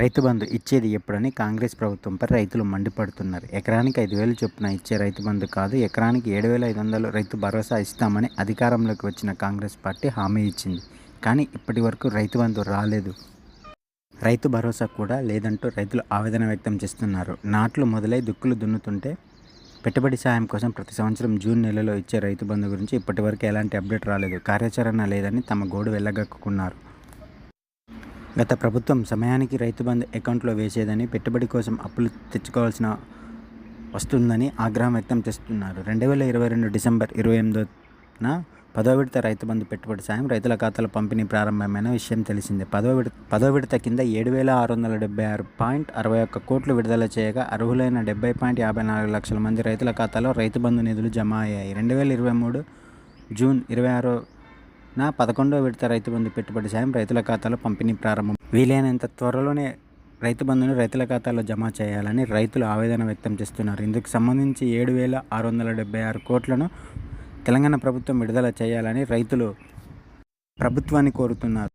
రైతు బంధు ఇచ్చేది ఎప్పుడని కాంగ్రెస్ ప్రభుత్వంపై రైతులు మండిపడుతున్నారు. ఎకరానికి ఐదు వేలు చొప్పున ఇచ్చే రైతు బంధు కాదు ఎకరానికి ఏడు వేల ఐదు వందలు రైతు భరోసా ఇస్తామని అధికారంలోకి వచ్చిన కాంగ్రెస్ పార్టీ హామీ ఇచ్చింది. కానీ ఇప్పటి వరకు రైతు బంధు రాలేదు. రైతు భరోసా కూడా లేదంటూ రైతులు ఆవేదన వ్యక్తం చేస్తున్నారు. నాట్లు మొదలై దుక్కులు దున్నుతుంటే పెట్టుబడి సాయం కోసం ప్రతి సంవత్సరం జూన్ నెలలో ఇచ్చే రైతు బంధు గురించి ఇప్పటివరకు ఎలాంటి అప్డేట్ రాలేదు. కార్యాచరణ లేదని తమ గోడు వెళ్ళగక్కున్నారు గత ప్రభుత్వం సమయానికి రైతు బంధు అకౌంట్లో వేసేదని పెట్టుబడి కోసం అప్పులు తెచ్చుకోవాల్సిన వస్తుందని ఆగ్రహం వ్యక్తం చేస్తున్నారు. రెండు వేల ఇరవై రెండు డిసెంబర్ ఇరవై ఎనిమిదిన పదో విడత రైతు బంధు పెట్టుబడి సాయం రైతుల ఖాతాల పంపిణీ ప్రారంభమైన విషయం తెలిసిందే. పదో విడత పదో విడత కింద ఏడు వేల ఆరు వందల డెబ్బై ఆరు పాయింట్ అరవై ఒక్క కోట్లు విడుదల చేయగా అర్హులైన డెబ్బై పాయింట్ యాభై నాలుగు లక్షల మంది రైతుల ఖాతాలో రైతు బంధు నిధులు జమ అయ్యాయి. రెండు వేల ఇరవై మూడు జూన్ ఇరవై ఆరో నా పదకొండో విడత రైతు బంధు పెట్టుబడి సాయం రైతుల ఖాతాలో పంపిణీ ప్రారంభం. వీలైనంత త్వరలోనే రైతు బంధును రైతుల ఖాతాలో జమ చేయాలని రైతులు ఆవేదన వ్యక్తం చేస్తున్నారు. ఇందుకు సంబంధించి ఏడు వేల ఆరు వందల డెబ్బై ఆరు కోట్లను తెలంగాణ ప్రభుత్వం విడుదల చేయాలని రైతులు ప్రభుత్వాన్ని కోరుతున్నారు.